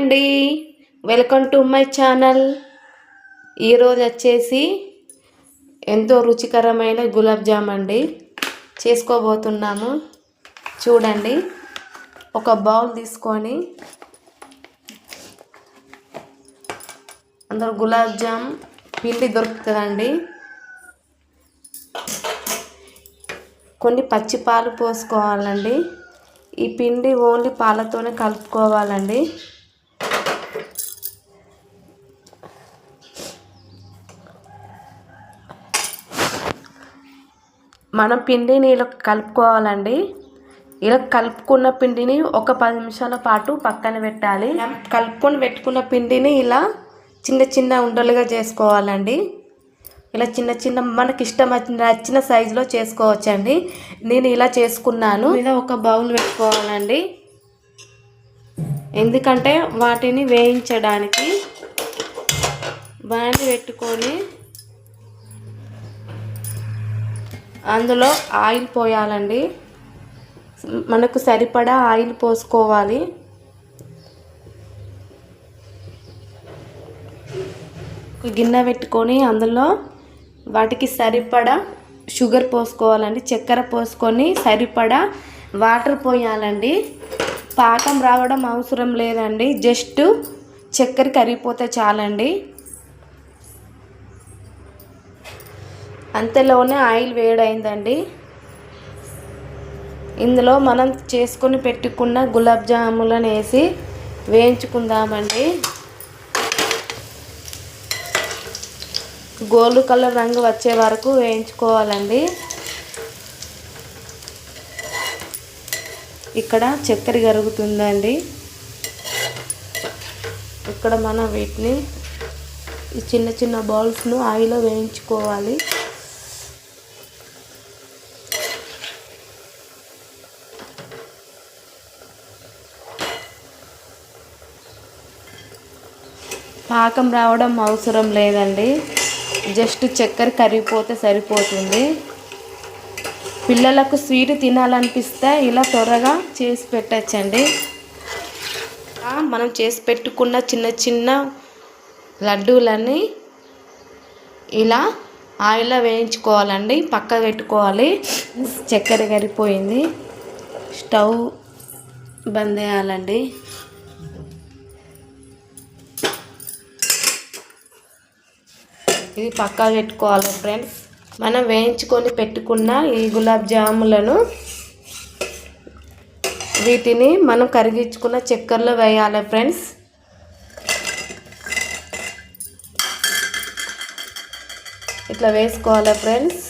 అండి. Welcome to my channel ఈరోజు వచ్చేసి ఎంతో రుచికరమైన గులాబ్ జామ్ అండి. చేసుకోబోతున్నాము. చూడండి. ఒక బౌల్ తీసుకొని అందరు గులాబ్ జామ్ పిండి దొరుకుతుందండి. కొన్ని పచ్చి పాలు పోసుకోవాలండి. ఈ పిండి ఓన్లీ పాలతోనే కలుపుకోవాలండి. మనం పిండిని ఇలా కలుపుకోవాలండి. ఇలా కలుపుకున్న పిండిని ఒక పది నిమిషాల పాటు పక్కన పెట్టాలి. కలుపుకొని పెట్టుకున్న పిండిని ఇలా చిన్న చిన్న ఉండలుగా చేసుకోవాలండి. ఇలా చిన్న చిన్న మనకి ఇష్టం వచ్చిన నచ్చిన సైజులో చేసుకోవచ్చండి. నేను ఇలా చేసుకున్నాను. ఇలా ఒక బౌల్ పెట్టుకోవాలండి. ఎందుకంటే వాటిని వేయించడానికి బాండి పెట్టుకొని అందులో ఆయిల్ పోయాలండి. మనకు సరిపడా ఆయిల్ పోసుకోవాలి. గిన్నె పెట్టుకొని అందులో వాటికి సరిపడా షుగర్ పోసుకోవాలండి. చక్కెర పోసుకొని సరిపడా వాటర్ పోయాలండి. పాకం రావడం అవసరం లేదండి. జస్ట్ చక్కెర కరిగిపోతే చాలండి. అంతలోనే ఆయిల్ వేడైందండి. ఇందులో మనం చేసుకొని పెట్టుకున్న గులాబ్ జాములను వేసి వేయించుకుందామండి. గోల్డ్ కలర్ రంగు వచ్చే వరకు వేయించుకోవాలండి. ఇక్కడ చక్కెర కరుగుతుందండి ఇక్కడ మనం వీటిని ఈ చిన్న చిన్న బౌల్స్ను ఆయిల్లో వేయించుకోవాలి. పాకం రావడం అవసరం లేదండి. జస్ట్ చక్కెర కరిగిపోతే సరిపోతుంది. పిల్లలకు స్వీట్ తినాలనిపిస్తే ఇలా త్వరగా చేసి పెట్టచ్చండి. మనం చేసి పెట్టుకున్న చిన్న చిన్న లడ్డూలన్నీ ఇలా ఆయిల్లో వేయించుకోవాలండి. పక్క పెట్టుకోవాలి. చక్కెర కరిగిపోయింది. స్టవ్ బంద్ చేయాలండి. ఇది పక్కా పెట్టుకోవాలి ఫ్రెండ్స్. మనం వేయించుకొని పెట్టుకున్న ఈ గులాబ్ జాములను వీటిని మనం కరిగించుకున్న చక్కెరలో వేయాలి ఫ్రెండ్స్. ఇట్లా వేసుకోవాలి ఫ్రెండ్స్.